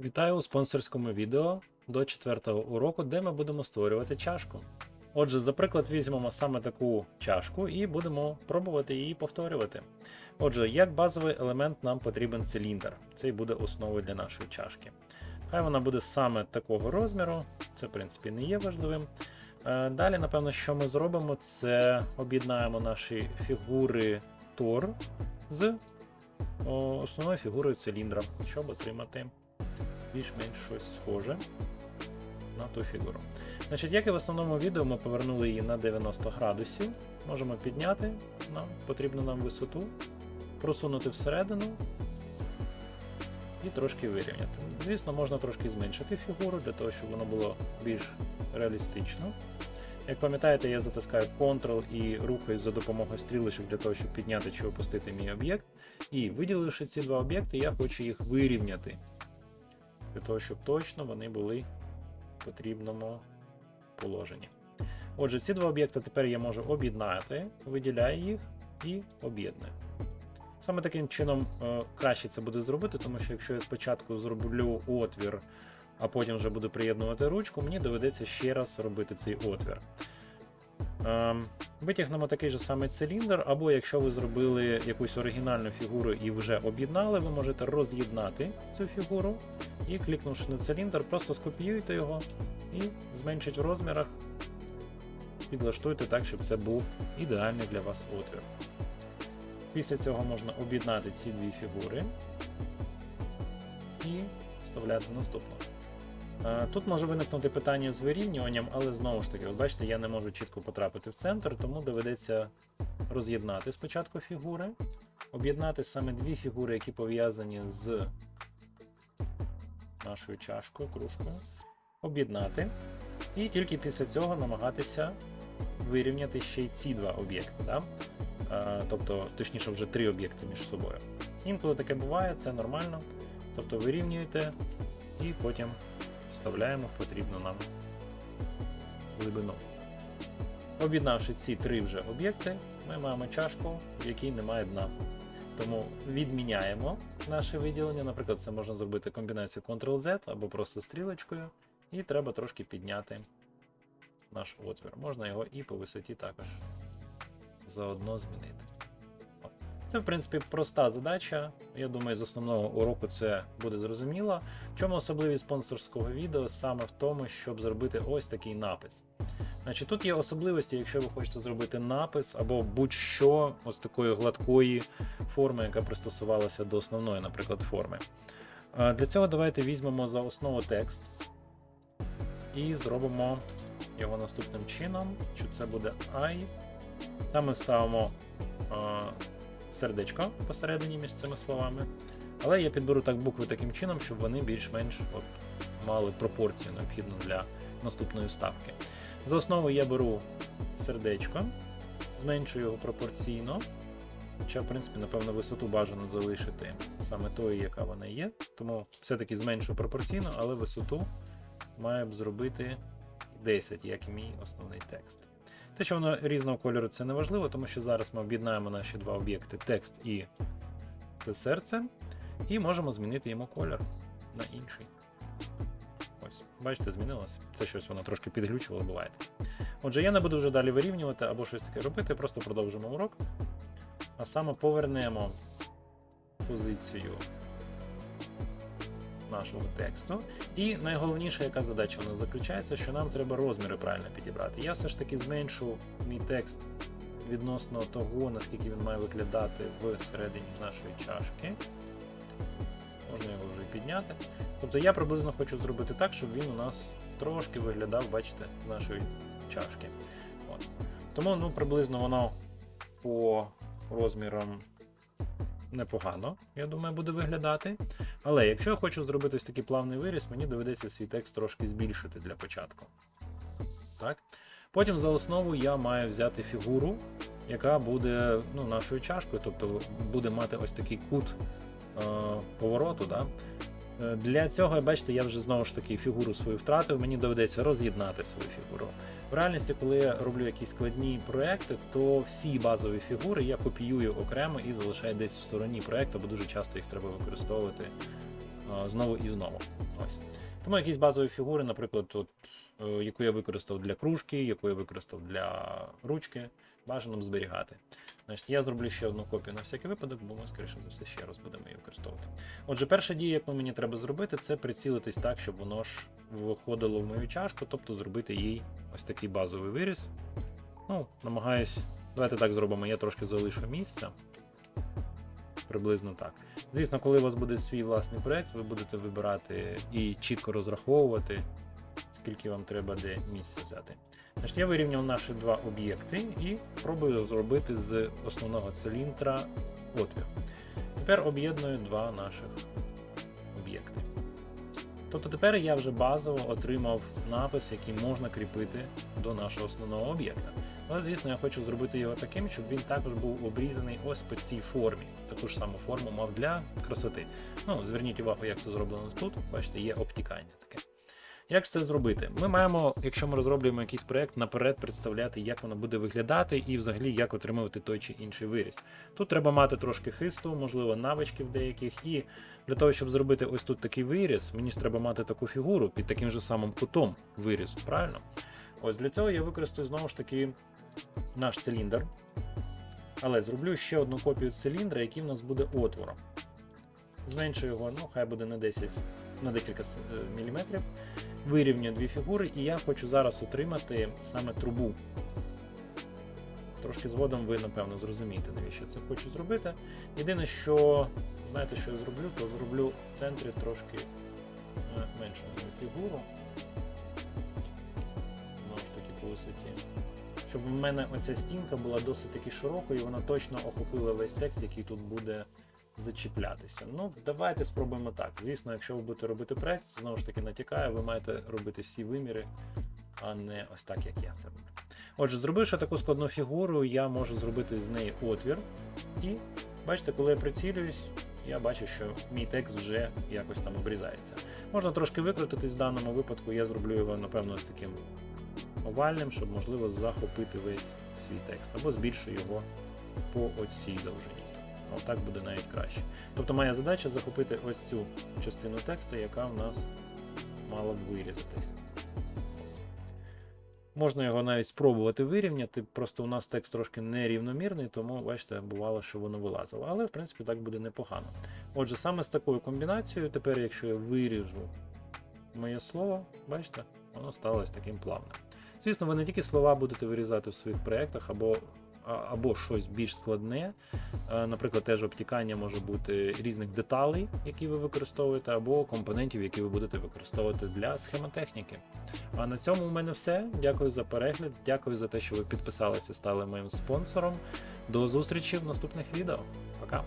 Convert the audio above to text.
Вітаю у спонсорському відео до четвертого уроку, де ми будемо створювати чашку. Отже, за приклад візьмемо саме таку чашку і будемо пробувати її повторювати. Отже, як базовий елемент нам потрібен циліндр. Цей буде основою для нашої чашки. Хай вона буде саме такого розміру, це в принципі не є важливим. Е, Далі, напевно, що ми зробимо, це об'єднаємо наші фігури Тор з основною фігурою циліндра, щоб отримати більш-менш щось схоже на ту фігуру. Значить, як і в основному відео, ми повернули її на 90 градусів. Можемо підняти нам потрібну нам висоту, просунути всередину і трошки вирівняти. Звісно, можна трошки зменшити фігуру для того, щоб воно було більш реалістично. Як пам'ятаєте, я затискаю Ctrl і рухаюсь за допомогою стрілочок для того, щоб підняти чи опустити мій об'єкт. І виділивши ці два об'єкти, я хочу їх вирівняти для того, щоб точно вони були в потрібному положенні. Отже, ці два об'єкти тепер я можу об'єднати, виділяю їх і об'єдную. Саме таким чином е, краще це буде зробити, тому що якщо я спочатку зроблю отвір, а потім вже буду приєднувати ручку, мені доведеться ще раз робити цей отвір. Ем, Витягнемо такий же самий циліндр, або якщо ви зробили якусь оригінальну фігуру і вже об'єднали, ви можете роз'єднати цю фігуру і клікнувши на циліндр, просто скопіюйте його і зменшіть в розмірах, підлаштуйте так, щоб це був ідеальний для вас отвір. Після цього можна об'єднати ці дві фігури і вставляти наступну. Е, Тут може виникнути питання з вирівнюванням, але знову ж таки, от бачите, я не можу чітко потрапити в центр, тому доведеться роз'єднати спочатку фігури, об'єднати саме дві фігури, які пов'язані з нашою чашкою, кружкою, об'єднати. І тільки після цього намагатися вирівняти ще й ці два об'єкти. Да? Е, Тобто, точніше, вже три об'єкти між собою. Інколи таке буває, це нормально. Тобто вирівнюєте і потім вставляємо в потрібну нам глибину. Об'єднавши ці три вже об'єкти, ми маємо чашку, в якій немає дна. Тому відміняємо наше виділення. Наприклад, це можна зробити комбінацію Ctrl-Z або просто стрілочкою, і треба трошки підняти наш отвір. Можна його і по висоті також заодно змінити. Це, в принципі, проста задача. Я думаю, з основного уроку це буде зрозуміло. Чому особливість спонсорського відео саме в тому, щоб зробити ось такий напис. Значить, Тут є особливості, якщо ви хочете зробити напис або будь-що ось такої гладкої форми, яка пристосувалася до основної, наприклад, форми. Е, Для цього давайте візьмемо за основу текст і зробимо його наступним чином, що це буде I. Там ми вставимо е, сердечко посередині між цими словами. Але я підберу так букви таким чином, щоб вони більш-менш мали пропорцію необхідну для наступної вставки. За основу я беру сердечко, зменшую його пропорційно. Хоча, в принципі, напевно, висоту бажано залишити саме тою, яка вона є. Тому все-таки зменшую пропорційно, але висоту має б зробити 10, як і мій основний текст. Те, що воно різного кольору, це не важливо, тому що зараз ми об'єднаємо наші два об'єкти текст і це серце, і можемо змінити йому колір на інший. Ось, бачите, змінилось. Це щось воно трошки підглючувало, буває. Отже, я не буду вже далі вирівнювати або щось таке робити, просто продовжимо урок. А саме повернемо позицію нашого тексту. І найголовніша, яка задача у нас заключається, що нам треба розміри правильно підібрати. Я все ж таки зменшу мій текст відносно того, наскільки він має виглядати всередині нашої чашки. Можна його вже підняти. Тобто я приблизно хочу зробити так, щоб він у нас трошки виглядав, бачите, з нашої чашки. От. Тому ну, приблизно воно по розмірам непогано, я думаю, буде виглядати. Але якщо я хочу зробити ось такий плавний виріс, мені доведеться свій текст трошки збільшити для початку. Так? Потім за основу я маю взяти фігуру, яка буде ну, нашою чашкою, тобто буде мати ось такий кут е, повороту. Да? Е, Для цього, бачите, я вже знову ж таки фігуру свою втратив, мені доведеться роз'єднати свою фігуру. В реальності, коли я роблю якісь складні проекти, то всі базові фігури я копіюю окремо і залишаю десь в стороні проекту, бо дуже часто їх треба використовувати е, знову і знову. Ось. Тому якісь базові фігури, наприклад, от, яку я використав для кружки, яку я використав для ручки, бажано зберігати. Значить, я зроблю ще одну копію на всякий випадок, бо ми, скоріше за все, ще раз будемо її використовувати. Отже, перша дія, яку мені треба зробити, це прицілитись так, щоб воно ж виходило в мою чашку, тобто зробити їй ось такий базовий виріз. Ну, намагаюсь. Давайте так зробимо, я трошки залишу місця. Приблизно так. Звісно, коли у вас буде свій власний проект, ви будете вибирати і чітко розраховувати, скільки вам треба де місця взяти. Значить, я вирівняв наші два об'єкти і пробую зробити з основного циліндра отвір. Тепер об'єдную два наших об'єкти. Тобто тепер я вже базово отримав напис, який можна кріпити до нашого основного об'єкта. Але, звісно, я хочу зробити його таким, щоб він також був обрізаний ось по цій формі. Таку ж саму форму мав для красоти. Ну, зверніть увагу, як це зроблено тут. Бачите, є обтікання таке. Як ж це зробити? Ми маємо, якщо ми розроблюємо якийсь проект, наперед представляти, як воно буде виглядати, і взагалі як отримувати той чи інший виріс. Тут треба мати трошки хисту, можливо, навичків деяких. І для того, щоб зробити ось тут такий виріз, мені ж треба мати таку фігуру під таким же самим кутом вирізу, правильно? Ось для цього я використаю знову ж таки наш циліндр. Але зроблю ще одну копію циліндра, який в нас буде отвором. Зменшую його, ну, хай буде на 10, на декілька е, міліметрів. Вирівнюю дві фігури, і я хочу зараз отримати саме трубу. Трошки згодом ви, напевно, зрозумієте, навіщо я це хочу зробити. Єдине, що, знаєте, що я зроблю, то зроблю в центрі трошки е, меншу фігуру. Знову ж таки по висоті. Щоб в мене оця стінка була досить таки широкою, і вона точно охопила весь текст, який тут буде зачіплятися. Ну, давайте спробуємо так. Звісно, якщо ви будете робити проект, знову ж таки натякаю, ви маєте робити всі виміри, а не ось так, як я це роблю. Отже, зробивши таку складну фігуру, я можу зробити з неї отвір. І бачите, коли я прицілююсь, я бачу, що мій текст вже якось там обрізається. Можна трошки викрутитись в даному випадку, я зроблю його, напевно, з таким овальним, щоб можливо захопити весь свій текст, або збільшу його по оцій довжині. Отак буде навіть краще. Тобто моя задача захопити ось цю частину тексту, яка в нас мала б вирізатись. Можна його навіть спробувати вирівняти, просто у нас текст трошки нерівномірний, тому бачите, бувало, що воно вилазило. Але в принципі так буде непогано. Отже, саме з такою комбінацією, тепер, якщо я виріжу моє слово, бачите, воно стало ось таким плавним. Звісно, ви не тільки слова будете вирізати в своїх проєктах, або, або щось більш складне. Е, Наприклад, теж обтікання може бути різних деталей, які ви використовуєте, або компонентів, які ви будете використовувати для схемотехніки. А на цьому у мене все. Дякую за перегляд, дякую за те, що ви підписалися стали моїм спонсором. До зустрічі в наступних відео. Пока!